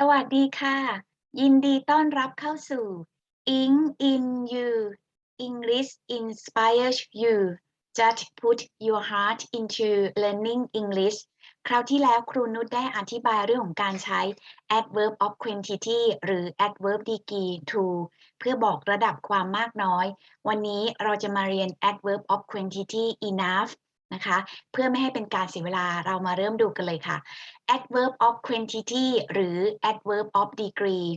สวัสดีค่ะ ยินดีต้อนรับเข้าสู่ Ink in You English inspires you just put your heart into learning English คราวที่แล้วครูนุชได้อธิบายเรื่องของการใช้ adverb of quantity หรือ adverb degree to เพื่อบอกระดับความมากน้อย วันนี้เราจะมาเรียน adverb of quantity enough นะคะ เพื่อไม่ให้เป็นการเสียเวลาเรามาเริ่มดูกันเลยค่ะ adverb of quantity หรือ adverb of degree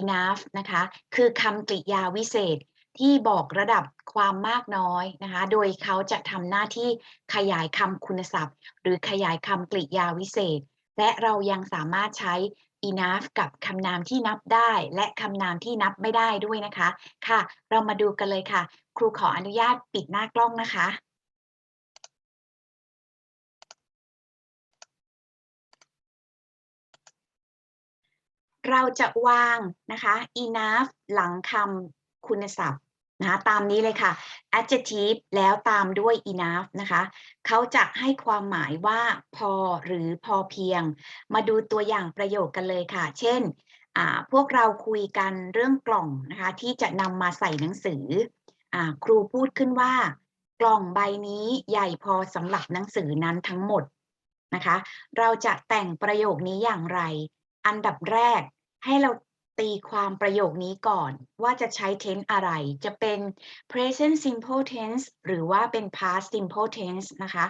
enough นะคะ คือคำกริยาวิเศษที่บอกระดับความมากน้อยนะคะ โดยเขาจะทำหน้าที่ขยายคำคุณศัพท์ หรือขยายคำกริยาวิเศษ และเรายังสามารถใช้ enough กับคำนามที่นับได้ และคำนามที่นับไม่ได้ด้วยนะคะ ค่ะ เรามาดูกันเลยค่ะ ครูขออนุญาตปิดหน้ากล้องนะคะ เราจะวางนะคะ enough หลังคำคุณศัพท์นะคะตามนี้เลยค่ะ adjective แล้วตามด้วย enough นะคะ เขาจะให้ความหมายว่าพอหรือพอเพียง มาดูตัวอย่างประโยคกันเลยค่ะ เช่น พวกเราคุยกันเรื่องกล่องนะคะ ที่จะนำมาใส่หนังสืออครูพูดขึ้นว่า กล่องใบนี้ใหญ่พอสำหรับหนังสือนั้นทั้งหมดนะคะ เราจะแต่งประโยคนี้อย่างไร อันดับแรกให้เราตีความประโยคนี้ก่อนว่าจะใช้ tense อะไร จะเป็น present simple tense หรือว่าเป็น past simple tense นะคะ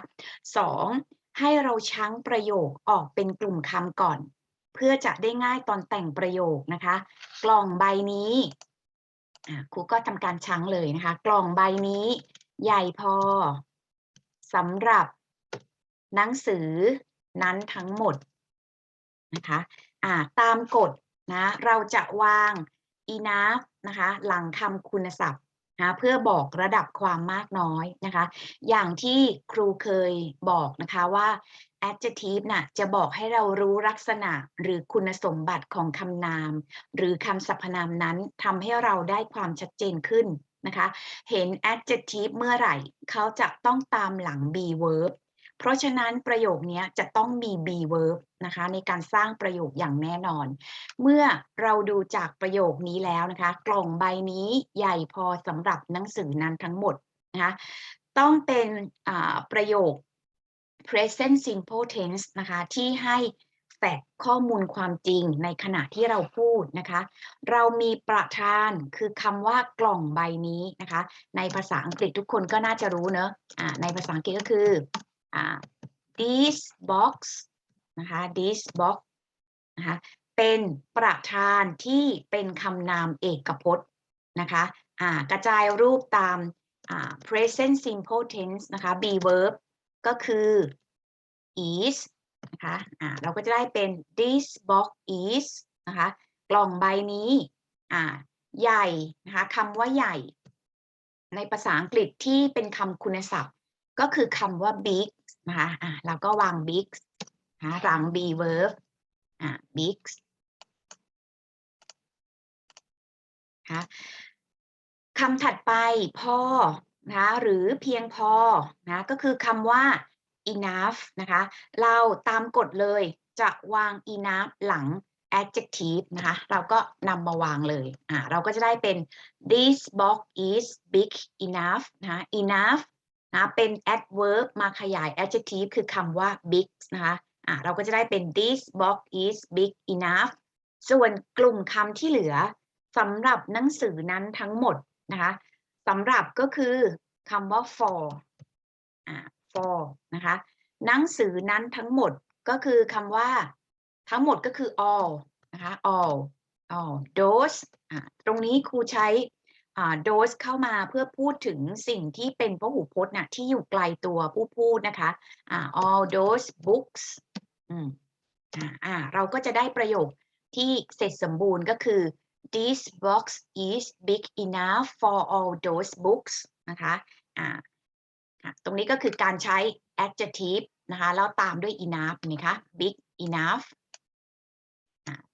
2. ให้เราชั้งประโยคออกเป็นกลุ่มคำก่อน เพื่อจะได้ง่ายตอนแต่งประโยคนะคะ กล่องใบนี้ครูก็ทำการชั้งเลยนะคะ กล่องใบนี้ใหญ่พอสำหรับหนังสือนั้นทั้งหมดนะคะะตามกฎนะเราจะวาง enough นะคะหลังคำคุณศัพท์นะเพื่อบอกระดับความมากน้อยนะคะ อย่างที่ครูเคยบอกนะคะว่า adjective นะ่ะจะบอกให้เรารู้ลักษณะหรือคุณสมบัติของคำนาม หรือคำสรรพนามนั้นทำให้เราได้ความชัดเจนขึ้นนะคะ เห็น adjective เมื่อไหร่ เขาจะต้องตามหลัง be verb เพราะฉะนั้นประโยคนี้จะต้องมี be verb นะคะในการสร้างประโยคอย่างแน่นอน เมื่อเราดูจากประโยคนี้แล้วนะคะ กล่องใบนี้ใหญ่พอสำหรับหนังสือนั้นทั้งหมดนะคะต้องเป็นประโยค present simple tense นะคะที่ให้แฝกข้อมูลความจริงในขณะที่เราพูดนะคะ เรามีประธานคือคำว่ากล่องใบนี้นะคะ ในภาษาอังกฤษทุกคนก็น่าจะรู้เนอะะในภาษาอังกฤษก็คือ this box นะคะ this box นะคะเป็นประธานที่เป็นคำนามเอกพจน์นะคะะกระจายรูปตาม present simple tense นะคะ be verb ก็คือ is นะคะะเราก็จะได้เป็น this box is นะคะกล่องใบนี้ใหญ่นะคะคำว่าใหญ่ ในภาษาอังกฤษที่เป็นคำคุณศัพท์ ก็คือคำว่า big นะคะอ่าเราก็วาง big นะหลัง be verb อ่า big คะคำถัดไปพอนะหรือเพียงพอนะก็คือคำว่า enough นะคะ เราตามกฎเลยจะวาง enough หลัง adjective นะคะ เราก็นำมาวางเลยอ่าเราก็จะได้เป็น this box is big enough นะ enough นะเป็น adverb มาขยาย adjective คือคำว่า big นะคะอะเราก็จะได้เป็น this box is big enough ส่วนกลุ่มคำที่เหลือสำหรับหนังสือนั้นทั้งหมดนะคะสำหรับก็คือคำว่า for อ่า for นะคะหนังสือนั้นทั้งหมดก็คือคำว่า ทั้งหมดก็คือ all นะคะ all all those อ่าตรงนี้ครูใช้ โดสเข้ามาเพื่อพูดถึงสิ่งที่เป็นพหูพจน์นะที่อยู่ไกลตัวผู้พูดนะคะ all those books อืมอ่าเราก็จะได้ประโยคที่เสร็จสมบูรณ์ก็คือ this box is big enough for all those books นะคะอ่าตรงนี้ก็คือการใช้ adjective นะคะ แล้วตามด้วย enough นะคะ big enough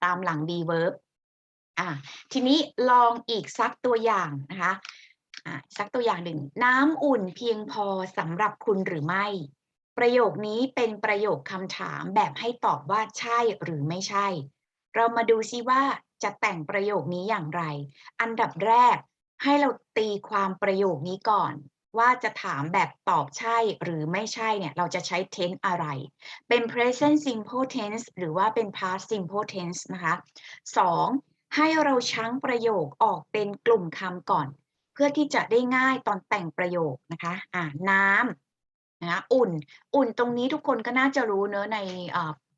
ตามหลัง be verb อ่าทีนี้ลองอีกสักตัวอย่างนะคะอ่าสักตัวอย่างหนึ่ง น้ำอุ่นเพียงพอสำหรับคุณหรือไม่ ประโยคนี้เป็นประโยคคำถามแบบให้ตอบว่าใช่หรือไม่ใช่ เรามาดูซิว่าจะแต่งประโยคนี้อย่างไร อันดับแรกให้เราตีความประโยคนี้ก่อนว่าจะถามแบบตอบใช่หรือไม่ใช่เนี่ย เราจะใช้ tense อะไร เป็น present simple tense หรือว่าเป็น past simple tense นะคะสอง ให้เราชั้งประโยคออกเป็นกลุ่มคำก่อน เพื่อที่จะได้ง่ายตอนแต่งประโยคนะคะอ่าน้ำนะคะอุ่น อุ่นตรงนี้ทุกคนก็น่าจะรู้เนอะใน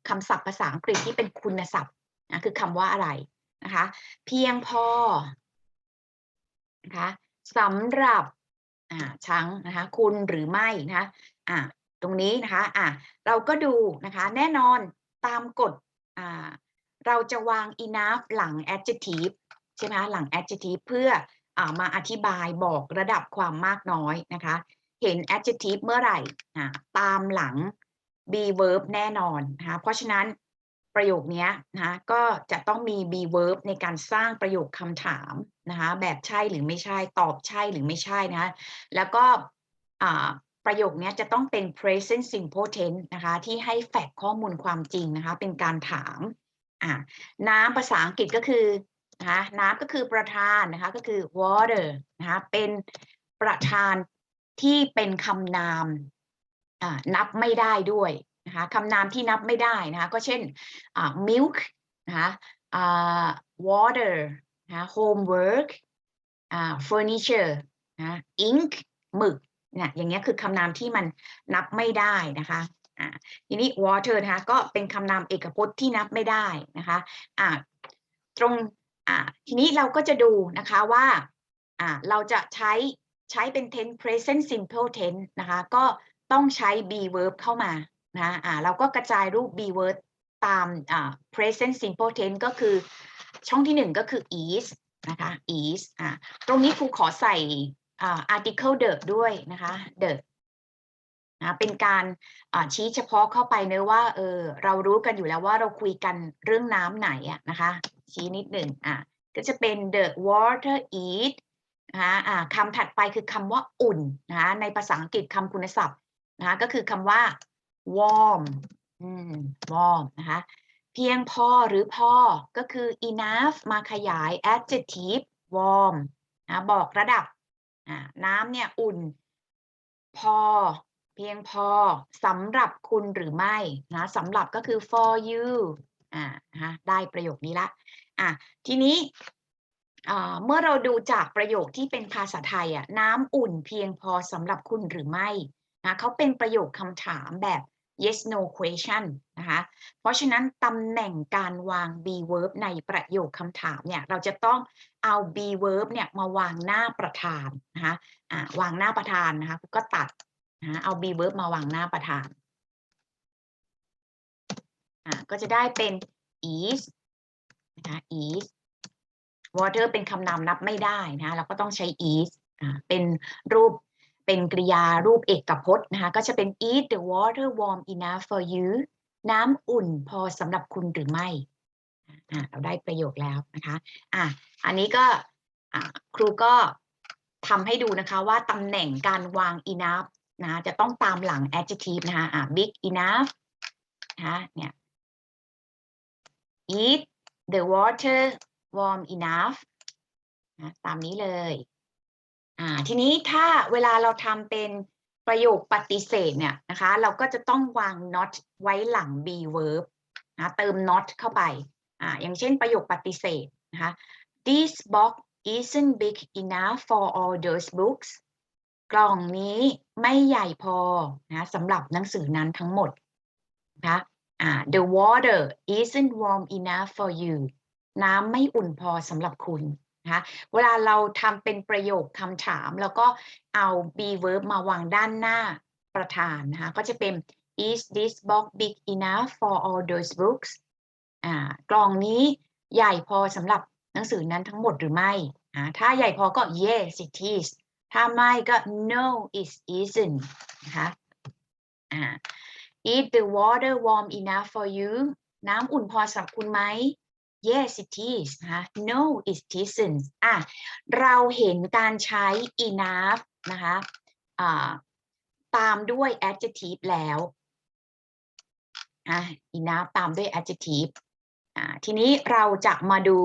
คำศัพท์ภาษาอังกฤษที่เป็นคุณศัพท์นะคือคำว่าอะไรนะคะ เพียงพอนะคะสำหรับอ่าชั้งนะคะคุณหรือไม่นะคะอ่าตรงนี้นะคะอ่าเราก็ดูนะคะ แน่นอนตามกฎอ่า เราจะวาง enough หลัง adjective ใช่ไหมคะหลัง adjective เพื่ออามาอธิบายบอกระดับความมากน้อยนะคะ เห็น adjective เมื่อไหร่ตามหลัง be verb แน่นอนนะคะเพราะฉะนั้นประโยคนี้นะคะก็จะต้องมี be verb ในการสร้างประโยคคำถามนะคะแบบใช่หรือไม่ใช่ตอบใช่หรือไม่ใช่นะคะแล้วก็ประโยคนี้จะต้องเป็น present simple tense นะคะที่ให้แฟกข้อมูลความจริงนะคะเป็นการถาม อ่าน้ำภาษาอังกฤษก็คือนะคะน้ำก็คือประธานนะคะก็คือ water นะคะเป็นประธานที่เป็นคำนามนับไม่ได้ด้วยนะคะคำนามที่นับไม่ได้นะคะก็เช่น milk นะคะ water นะคะ homework furniture นะ ink หมึกนี่ยอย่างเงี้ยคือคำนามที่มันนับไม่ได้นะคะ อ่าทีนี้ water นะคะก็เป็นคำนามเอกพจน์ที่นับไม่ได้นะคะอ่าตรงอ่าทีนี้เราก็จะดูนะคะว่าอ่าเราจะใช้ใช้เป็น tense present simple tense นะคะก็ต้องใช้ be verb เข้ามานะอ่าเราก็กระจายรูป be verb ตามอ่า present simple tense ก็คือช่องที่หนึ่งก็คือ is นะคะ is อ่าตรงนี้ครูขอใส่อ่า article the ด้วยนะคะ the นะเป็นการชี้เฉพาะเข้าไปเนื้อะว่าเออเรารู้กันอยู่แล้วว่าเราคุยกันเรื่องน้ำไหนอะนะคะ ชี้นิดหนึ่งอะก็จะเป็น the water is นะคะอ่าคำถัดไปคือคำว่าอุ่นนะคะในภาษาอังกฤษคำคุณศัพท์นะคะก็คือคำว่า warm อืม warm นะคะเพียงพอหรือพอก็คือ enough มาขยาย adjective warm นะบอกระดับอ่าน้ำเนี่ยอุ่น พอ เพียงพอสำหรับคุณหรือไม่นะสำหรับก็คือ for you อ่านะได้ประโยคนี้ละอะทีนี้อ่าเมื่อเราดูจากประโยคที่เป็นภาษาไทยอะน้ำอุ่นเพียงพอสำหรับคุณหรือไม่นะเขาเป็นประโยคคำถามแบบ yes no question นะคะเพราะฉะนั้นตำแหน่งการวาง be verb ในประโยคคำถามเนี่ยเราจะต้องเอา be verb เนี่ยมาวางหน้าประธานนะคะอ่าวางหน้าประธานนะคะก็ตัด นะเอา be verb มาวางหน้าประธานอ่าก็จะได้เป็น is นะคะ is water เป็นคำนามนับไม่ได้นะเราก็ต้องใช้ is อ่าเป็นรูปเป็นกริยารูปเอกพจน์นะคะก็จะเป็น is the water warm enough for you น้ำอุ่นพอสำหรับคุณหรือไม่อ่าเราได้ประโยคแล้วนะคะอะอันนี้ก็อ่าครูก็ทำให้ดูนะคะว่าตำแหน่งการวาง enough นะจะต้องตามหลัง adjective นะคะอ่า big enough นะคะเนี่ย is the water warm enough นะตามนี้เลยอ่าทีนี้ถ้าเวลาเราทำเป็นประโยคปฏิเสธเนี่ยนะคะ เราก็จะต้องวาง not ไว้หลัง be verb นะเติม not เข้าไปอ่าอย่างเช่นประโยคปฏิเสธนะคะ this box isn't big enough for all those books กล่องนี้ไม่ใหญ่พอนะสำหรับหนังสือนั้นทั้งหมดนะคะอ่า the water isn't warm enough for you น้ำไม่อุ่นพอสำหรับคุณนะคะเวลาเราทำเป็นประโยคคำถาม แล้วก็เอา be verb มาวางด้านหน้าประธานนะคะก็จะเป็น is this box big enough for all those books อ่ากล่องนี้ใหญ่พอสำหรับหนังสือนั้นทั้งหมดหรือไม่อ่าถ้าใหญ่พอก็ yes it is ถ้าไม่ก็ no it isn't นะคะอ่า is the water warm enough for you น้ำอุ่นพอสำหรับคุณไหม yes it is นะคะ no it isn't อะเราเห็นการใช้ enough นะคะอ่าตามด้วย adjective แล้วอะ enough ตามด้วย adjective อ่าทีนี้เราจะมาดู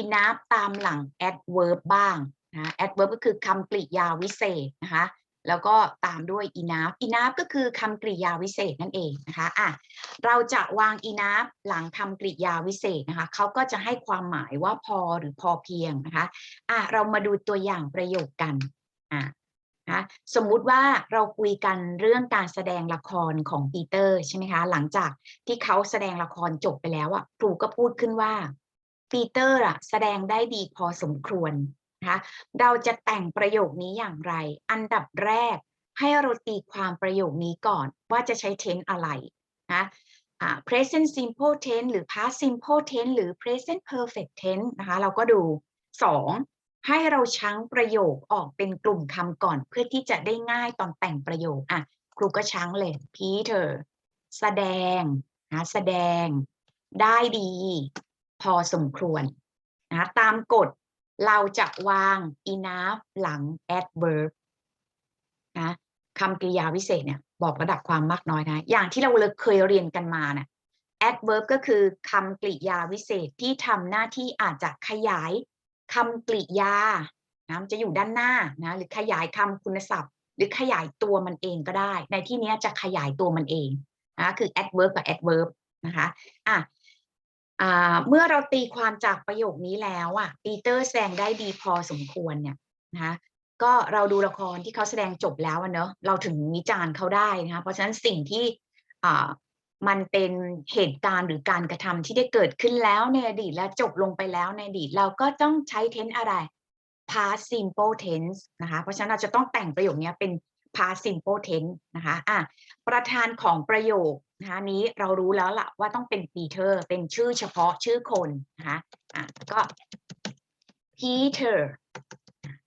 enough ตามหลัง adverb บ้าง นะ adverb ก็คือคำกริยาวิเศษนะคะแล้วก็ตามด้วย enough enough ก็คือคำกริยาวิเศษนั่นเองนะคะอะเราจะวาง enough หลังคำกริยาวิเศษนะคะเขาก็จะให้ความหมายว่าพอหรือพอเพียงนะคะอะเรามาดูตัวอย่างประโยคกันอะนะสมมุติว่าเราคุยกันเรื่องการแสดงละครของปีเตอร์ใช่ไหมคะหลังจากที่เขาแสดงละครจบไปแล้วอะครูก็พูดขึ้นว่าปีเตอร์อะแสดงได้ดีพอสมควร นะคะเราจะแต่งประโยคนี้อย่างไร อันดับแรกให้เราตีความประโยคนี้ก่อนว่าจะใช้ tense อะไรนะ present simple tense หรือ past simple tense หรือ present perfect tense นะคะ เราก็ดูสองให้เราชั้งประโยคออกเป็นกลุ่มคำก่อน เพื่อที่จะได้ง่ายตอนแต่งประโยคอะครูก็ชั้งเลย Peter แสดงนะแสดงได้ดี พอสมควรนะตามกฎ เราจะวาง enough หลัง adverb นะคำกริยาวิเศษเนี่ยบอกระดับความมากน้อยนะ อย่างที่เราเคยเรียนกันมานะ adverb ก็คือคำกริยาวิเศษที่ทำหน้าที่อาจจะขยายคำกริยานะมันจะอยู่ด้านหน้านะหรือขยายคำคุณศัพท์ หรือขยายตัวมันเองก็ได้ ในที่นี้จะขยายตัวมันเองนะคือ adverb กับ adverb นะคะอะ เมื่อเราตีความจากประโยคนี้แล้วอะปีเตอร์แสดงได้ดีพอสมควรเนี่ยนะคะก็เราดูละครที่เขาแสดงจบแล้วอะเนอะเราถึงวิจารณ์เขาได้นะคะเพราะฉะนั้นสิ่งที่มันเป็นเหตุการณ์หรือการกระทำที่ได้เกิดขึ้นแล้วในอดีตและจบลงไปแล้วในอดีตเราก็ต้องใช้ tense อะไร past simple tense นะคะเพราะฉะนั้นเราจะต้องแต่งประโยคนี้เป็น past simple tense นะคะอะ ประธานของประโยคนะคะนี้เรารู้แล้วล่ะว่าต้องเป็น Peter เป็นชื่อเฉพาะชื่อคนนะคะอะก็ Peter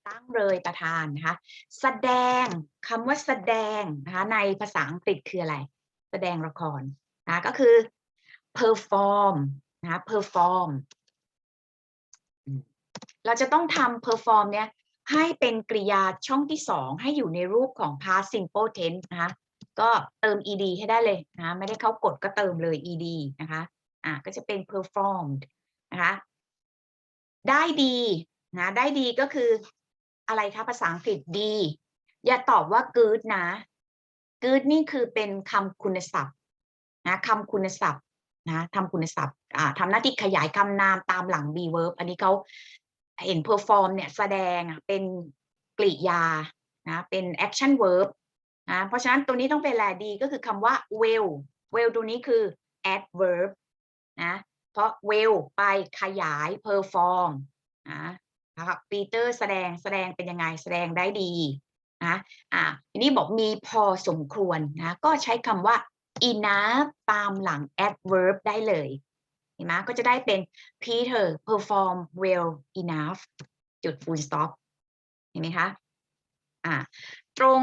ตั้งเลยประธานนะคะแสดงคำว่าแสดงนะคะในภาษาอังกฤษคืออะไร แสดงละครนะก็คือ perform นะคะ perform เราจะต้องทำ perform เนี่ยให้เป็นกริยาช่องที่สองให้อยู่ในรูปของ past simple tense นะคะ ก็เติม ed ให้ได้เลยนะไม่ได้เข้ากดก็เติมเลย ed นะคะอะก็จะเป็น performed นะคะได้ดีนะได้ดีก็คืออะไรคะภาษาอังกฤษดี อย่าตอบว่า good นะ good นี่คือเป็นคำคุณศัพท์นะคำคุณศัพท์นะทำคุณศัพท์อ่าทำหน้าที่ขยายคำนามตามหลัง be verb อันนี้เขาเห็น perform เนี่ยแสดงเป็นกริยานะเป็น action verb นะเพราะฉะนั้นตัวนี้ต้องเป็นแลดีก็คือคำว่า well well ตัวนี้คือ adverb นะเพราะ well ไปขยาย perform นะนะครับปีเตอร์แสดงแสดงเป็นยังไงแสดงได้ดีนะอ่าทีนี้บอกมีพอสมควรนะก็ใช้คำว่า enough ตามหลัง adverb ได้เลยเห็นไหมก็จะได้เป็น Peter perform well enough จุด full stop เห็นไหมคะอ่าตรง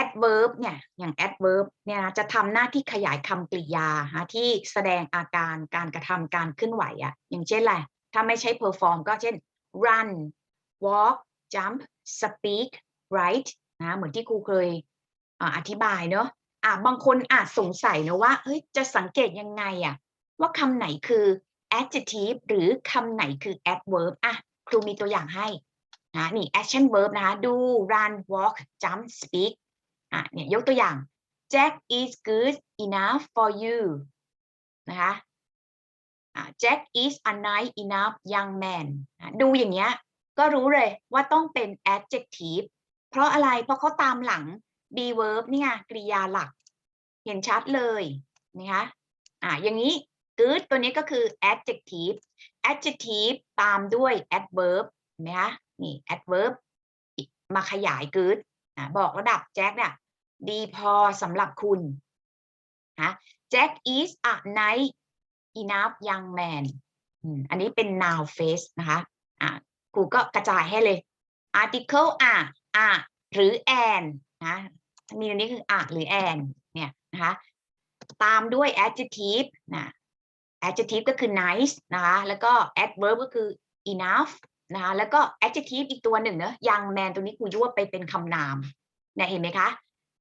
adverb เนี่ยอย่าง adverb เนี่ยนะจะทำหน้าที่ขยายคำกริยาฮะที่แสดงอาการการกระทำการเคลื่อนไหวอะอย่างเช่นอะไรถ้าไม่ใช่ perform ก็เช่น run walk jump speak write นะเหมือนที่ครูเคยออธิบายเนอะอะบางคนอาจสงสัยนะว่าเฮ้ยจะสังเกตยังไงอะว่าคำไหนคือ adjective หรือคำไหนคือ adverb อะครูมีตัวอย่างให้นะนี่ action verb นะคะ do run walk jump speak อะเนี่ยยกตัวอย่าง Jack is good enough for you นะคะะ Jack is a nice enough young man ดูอย่างเงี้ยก็รู้เลยว่าต้องเป็น adjective เพราะอะไร เพราะเขาตามหลัง be verb เนี่ยกริยาหลัก เห็นชัดเลยนะคะอะอย่างนี้ good ตัวนี้ก็คือ adjective adjective ตามด้วย adverb เห็นไหมคะนี่ adverb มาขยาย good อะบอกระดับแจ็คเนี่ย ดีพอสำหรับคุณนะ Jack is a nice enough young man อันนี้เป็น noun phrase นะคะอะครูก็กระจายให้เลย article อะอะหรือ and นะมีตรงนี้คืออะหรือ and เนี่ยนะคะตามด้วย adjective นะ adjective ก็คือ nice นะคะแล้วก็ adverb ก็คือ enough นะคะแล้วก็ adjective อีกตัวหนึ่งเนอะ young man ตรงนี้ครูยวไปเป็นคำนามเนี่ยเห็นไหมคะ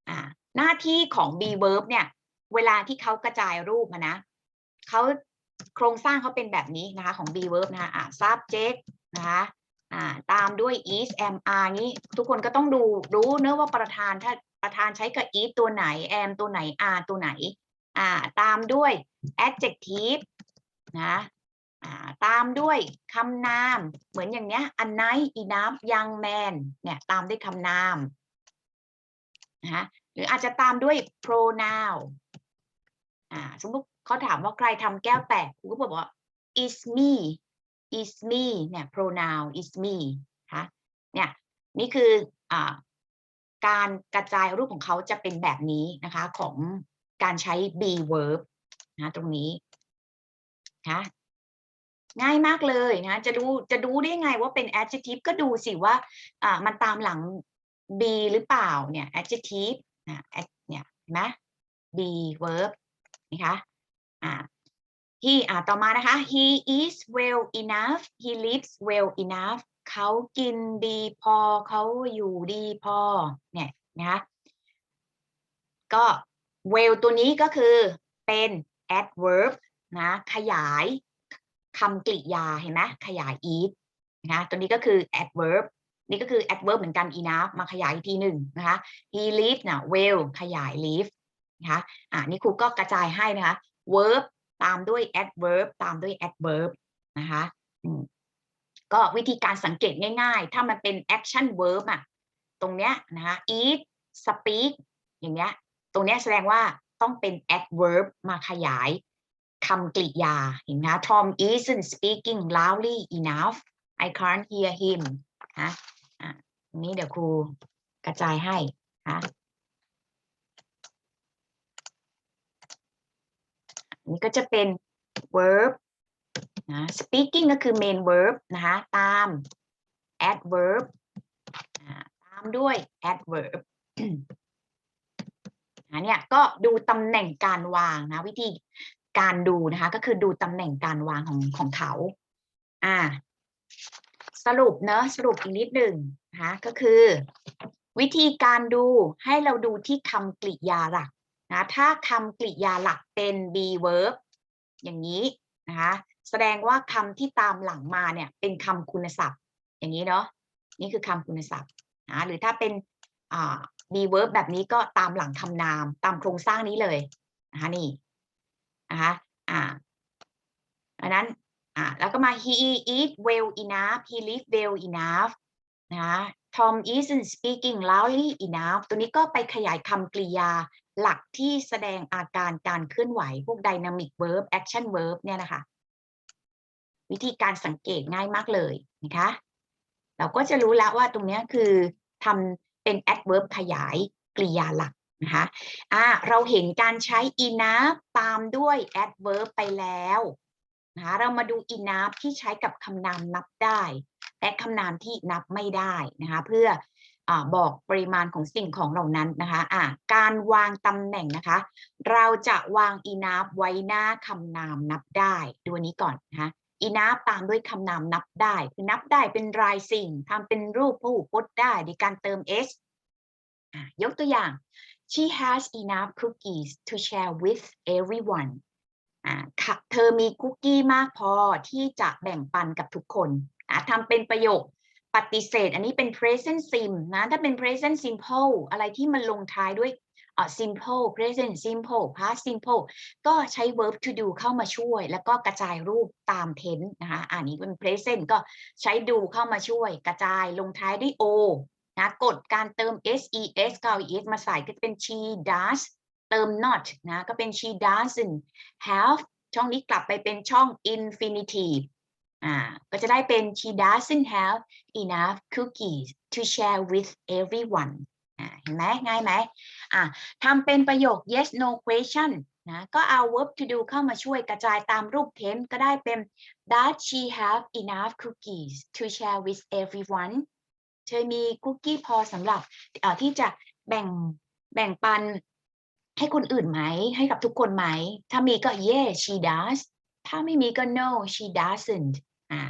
อ่าหน้าที่ของ be verb เนี่ย เวลาที่เขากระจายรูปมานะเขาโครงสร้างเขาเป็นแบบนี้นะคะของ be verb นะคะอ่า subject นะคะอ่าตามด้วย is am are นี้ทุกคนก็ต้องดูรู้เนื้อว่าประธานถ้าประธานใช้กับ is ตัวไหน am ตัวไหน are ตัวไหนอ่าตามด้วย adjective นะตามด้วยคำนามเหมือนอย่างเนี้ย a nice enough young man เนี่ยตามด้วยคำนาม นะคะหรืออาจจะตามด้วย pronoun อ่าสมมติเขาถามว่าใครทำแก้วแตกครูก็บอกว่า is me is me เนี่ย pronoun is me คะเนี่ยนี่คืออ่าการกระจายรูปของเขาจะเป็นแบบนี้นะคะของการใช้ be verb นะตรงนี้นะคะง่ายมากเลยนะจะดูจะดูได้ไงว่าเป็น adjective ก็ดูสิว่าอ่ามันตามหลัง be หรือเปล่าเนี่ย adjective นะ ad- เนี่ยเห็นไหม be verb นะคะอ่า he อ่าต่อมานะคะ he is well enough he lives well enough เขากินดีพอเขาอยู่ดีพอเนี่ยนะคะก็ well ตัวนี้ก็คือเป็น adverb นะขยายคำกริยาเห็นไหมขยาย is นะคะตัวนี้ก็คือ adverb นี่ก็คือ adverb เหมือนกัน enough มาขยายอีกทีหนึ่งนะคะ he lives นะ well ขยาย live นะคะอ่านี่ครูก็กระจายให้นะคะ verb ตามด้วย adverb ตามด้วย adverb นะคะอืมก็วิธีการสังเกตง่ายๆ ถ้ามันเป็น action verb อะตรงเนี้ยนะคะ eat speak อย่างเงี้ย ตรงเนี้ยแสดงว่าต้องเป็น adverb มาขยายคำกริยาเห็นไหมคะ Tom isn't speaking loudly enough I can't hear him นะ นี้เดี๋ยวครูกระจายให้นะนนี้ก็จะเป็น verb นะ speaking ก็คือ main verb นะคะตาม adverb ตามด้วย adverb อันเนี้ยก็ดูตำแหน่งการวางนะวิธีการดูนะคะ ก็คือดูตำแหน่งการวางของของเขา อ่า สรุปเนอะสรุปอีกนิดหนึ่ง นะคะก็คือ วิธีการดูให้เราดูที่คำกริยาหลักนะถ้าคำกริยาหลักเป็น be verb อย่างนี้นะคะแสดงว่าคำที่ตามหลังมาเนี่ยเป็นคำคุณศัพท์ อย่างนี้เนาะนี่คือคำคุณศัพท์นะหรือถ้าเป็นอ่า be verb แบบนี้ก็ตามหลังคำนามตามโครงสร้างนี้เลยนะคะนี่นะคะอ่าอันนั้นอ่าแล้วก็มา he eat well enough he live well enough นะ Tom isn't speaking loudly enough ตัวนี้ก็ไปขยายคำกริยาหลักที่แสดงอาการการเคลื่อนไหว พวก dynamic verb action verb เนี่ยนะคะ วิธีการสังเกตง่ายมากเลยนะคะ เราก็จะรู้แล้วว่าตรงนี้คือทำเป็น adverb ขยายกริยาหลักนะคะอ่าเราเห็นการใช้ enough ตามด้วย adverb ไปแล้วนะคะเรามาดู enough ที่ใช้กับคำนามนับได้ และคำนามที่นับไม่ได้นะคะเพื่ออบอกปริมาณของสิ่งของเหล่านั้นนะคะอ่าการวางตำแหน่งนะคะ เราจะวาง enough ไว้หน้าคำนามนับได้ดูอันนี้ก่อนนะคะ enough ตามด้วยคำนามนับได้คือนับได้เป็นรายสิ่งทำเป็นรูปผู้พจน์ได้โดยการเติม s อะยกตัวอย่าง she has enough cookies to share with everyone ค่ะเธอมีคุกกี้มากพอที่จะแบ่งปันกับทุกคน อะทำเป็นประโยคปฏิเสธ อันนี้เป็น present sim นะถ้าเป็น present simple อะไรที่มันลงท้ายด้วยอ่า simple present simple past simple ก็ใช้ verb to do เข้ามาช่วย แล้วก็กระจายรูปตาม tense นะคะอันนี้เป็น present ก็ใช้ do เข้ามาช่วย กระจายลงท้ายด้วย o นะกดการเติม ses กับ es มาใส่ก็จะเป็น she does เติม not นะก็เป็น she doesn't have ช่องนี้กลับไปเป็นช่อง infinitive อ่าก็จะได้เป็น she doesn't have enough cookies to share with everyone อ่าเห็นไหมง่ายไหมอ่าทำเป็นประโยค yes no question นะก็เอา verb to do เข้ามาช่วยกระจายตามรูป tense ก็ได้เป็น does she have enough cookies to share with everyone เธอมีคุกกี้พอสำหรับที่จะแบ่งแบ่งปันให้คนอื่นไหม ให้กับทุกคนไหม ถ้ามีก็ yes she does ถ้าไม่มีก็ no she doesn't อ่า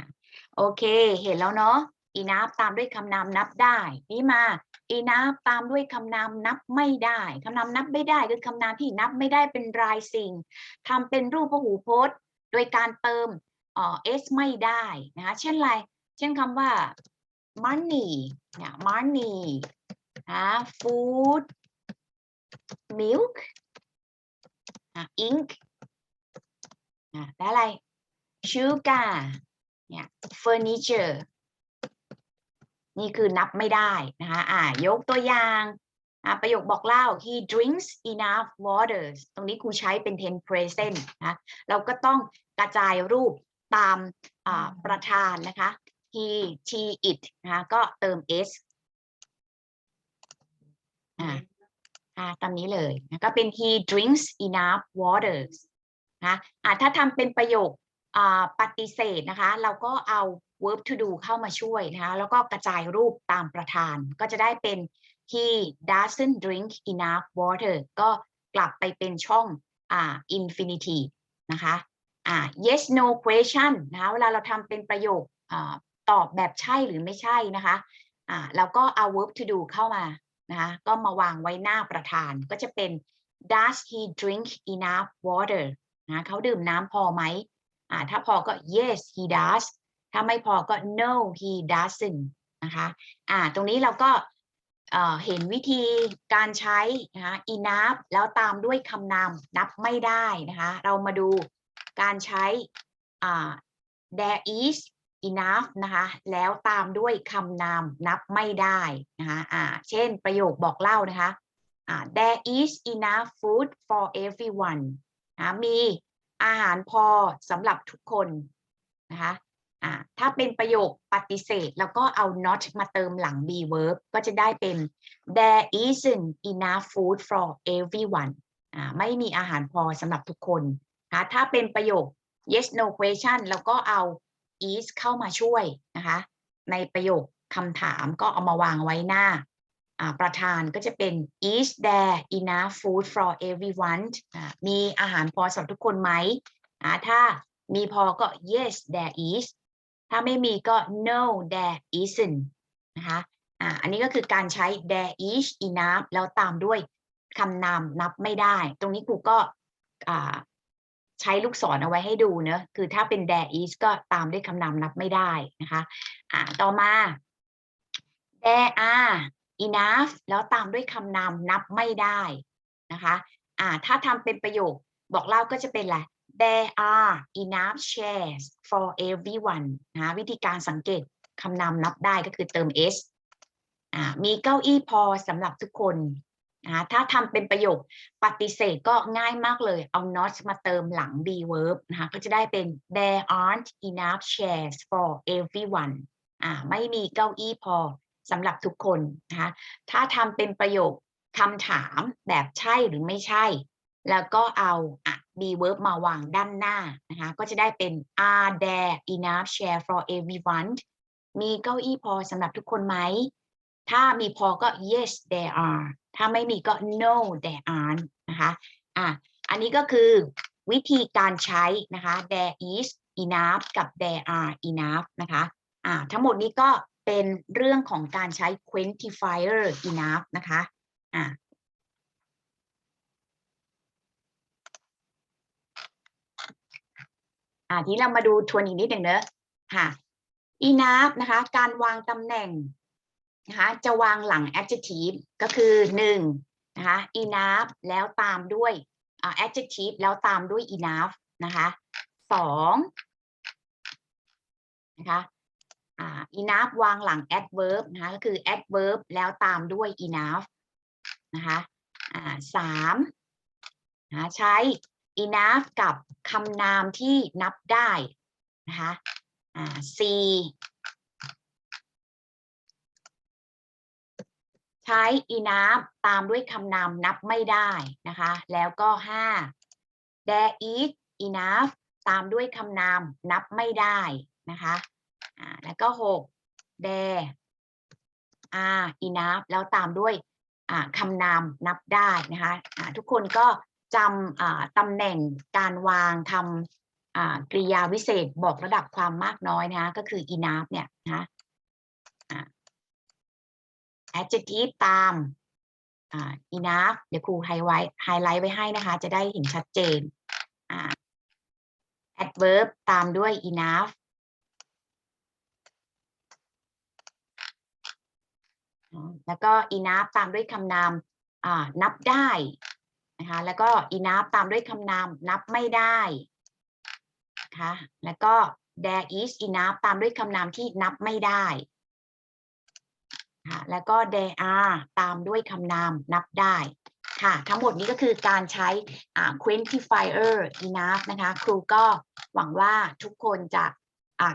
โอเค เห็นแล้วเนาะ enough ตามด้วยคำนามนับได้ นี่มา enough ตามด้วยคำนามนับไม่ได้คำนามนับไม่ได้คือคำนามที่นับไม่ได้เป็นรายสิ่งทำเป็นรูปพหูพจน์ โดยการเติมเอ่อ s ไม่ได้นะคะเช่นไร เช่นคำว่า money เนี่ย money นะ food milk อะ ink อะและอะไร sugar เนี่ย furniture นี่คือนับไม่ได้นะคะอ่ายกตัวอย่างอะประโยคบอกเล่า he drinks enough water ตรงนี้ครูใช้เป็น tense present นะเราก็ต้องกระจายรูปตามประธานนะคะ he she it นะคะก็เติม s อ่าตามนี้เลยนะก็เป็น he drinks enough waters นะอ่าถ้าทำเป็นประโยค ปฏิเสธนะคะ เราก็เอา verb to do เข้ามาช่วยนะคะ แล้วก็กระจายรูปตามประธาน ก็จะได้เป็น he doesn't drink enough water ก็กลับไปเป็นช่องอ่า infinitive นะคะอ่า yes no question นะคะ เวลาเราทำเป็นประโยคอ่าตอบแบบใช่หรือไม่ใช่นะคะอ่าเราก็เอา verb to do เข้ามานะคะ ก็มาวางไว้หน้าประธาน ก็จะเป็น does he drink enough water นะเขาดื่มน้ำพอไหม อ่าถ้าพอก็ yes he does ถ้าไม่พอก็ no he doesn't นะคะอ่าตรงนี้เราก็เห็นวิธีการใช้นะคะ enough แล้วตามด้วยคำนามนับไม่ได้นะคะ เรามาดูการใช้ there is enough นะคะ แล้วตามด้วยคำนามนับไม่ได้นะคะอ่าเช่นประโยคบอกเล่านะคะ there is enough food for everyone นะมี อาหารพอสำหรับทุกคนนะคะอ่าถ้าเป็นประโยคปฏิเสธ แล้วก็เอา not มาเติมหลัง be verb ก็จะได้เป็น there isn't enough food for everyone อ่าไม่มีอาหารพอสำหรับทุกคนนะถ้าเป็นประโยค yes no question แล้วก็เอา is เข้ามาช่วยนะคะ ในประโยคคำถามก็เอามาวางไว้หน้า ประธานก็จะเป็น is there enough food for everyone มีอาหารพอสำหรับทุกคนไหม ถ้ามีพอก็ yes there is ถ้าไม่มีก็ no there isn't นะคะอันนี้ก็คือการใช้ there is enough แล้วตามด้วยคำนามนับไม่ได้ ตรงนี้ครูก็ใช้ลูกศรเอาไว้ให้ดูเนอะคือถ้าเป็น there is ก็ตามด้วยคำนามนับไม่ได้นะคะอ่าต่อมา there are enough แล้วตามด้วยคำนามนับไม่ได้นะคะอ่าถ้าทำเป็นประโยคบอกเล่าก็จะเป็นอะไร there are enough chairs for everyone นะวิธีการสังเกตคำนามนับได้ก็คือเติม s อ่ามีเก้าอี้พอสำหรับทุกคนนะถ้าทำเป็นประโยคปฏิเสธก็ง่ายมากเลยเอา not มาเติมหลัง be verb นะคะก็จะได้เป็น there aren't enough chairs for everyone อ่าไม่มีเก้าอี้พอ สำหรับทุกคนนะคะถ้าทำเป็นประโยคคำถามแบบใช่หรือไม่ใช่ แล้วก็เอาอะ be verb มาวางด้านหน้านะคะก็จะได้เป็น are there enough chair for everyone มีเก้าอี้พอสำหรับทุกคนไหม ถ้ามีพอก็ yes there are ถ้าไม่มีก็ no there aren't นะคะอะอันนี้ก็คือวิธีการใช้นะคะ there is enough กับ there are enough นะคะอะทั้งหมดนี้ก็ เป็นเรื่องของการใช้ quantifier enough นะคะอะอ่าทีนี้เรามาดูทวนอีกนิดหนึ่งเนอะค่ะ enough นะคะ การวางตำแหน่งนะคะจะวางหลัง adjective ก็คือหนึ่งนะคะ enough แล้วตามด้วย adjective แล้วตามด้วย enough นะคะสองนะคะ enough วางหลัง adverb นะคะก็คือ adverb แล้วตามด้วย enough นะคะอ่าสามนะะใช้ enough กับคำนามที่นับได้นะคะอ่า C ใช้ enough ตามด้วยคำนามนับไม่ได้นะคะ แล้วก็5 there is enough ตามด้วยคำนามนับไม่ได้นะคะ อ่าแล้วก็6 there are enough แล้วตามด้วยอ่าคำนามนับได้นะคะอ่าทุกคนก็จำตำแหน่งการวางทำกริยาวิเศษบอกระดับความมากน้อยนะคะก็คือ enough เนี่ยนะ adjective ตาม enough เดี๋ยวครูไฮไว้ไฮไลท์ไว้ให้นะคะ จะได้เห็นชัดเจน adverb ตามด้วย enough อ๋อ แล้วก็ enough ตามด้วยคำนามนับได้นะคะแล้วก็ enough ตามด้วยคำนามนับไม่ได้นะคะแล้วก็ there is enough ตามด้วยคำนามที่นับไม่ได้ค่ะแล้วก็ there are ตามด้วยคำนามนับได้ค่ะทั้งหมดนี้ก็คือการใช้ quantifier enough นะคะครูก็หวังว่าทุกคนจะ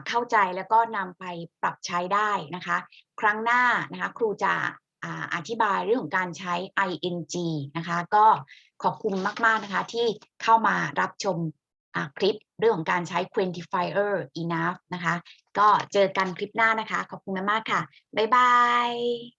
เข้าใจแล้วก็นำไปปรับใช้ได้นะคะ ครั้งหน้านะคะครูจะอธิบายเรื่องของการใช้ ing นะคะก็ขอบคุณมาก ๆ นะคะที่เข้ามารับชมคลิปเรื่องของการใช้ quantifier enough นะคะ ก็เจอกันคลิปหน้านะคะ ขอบคุณมากๆค่ะ บ๊ายบาย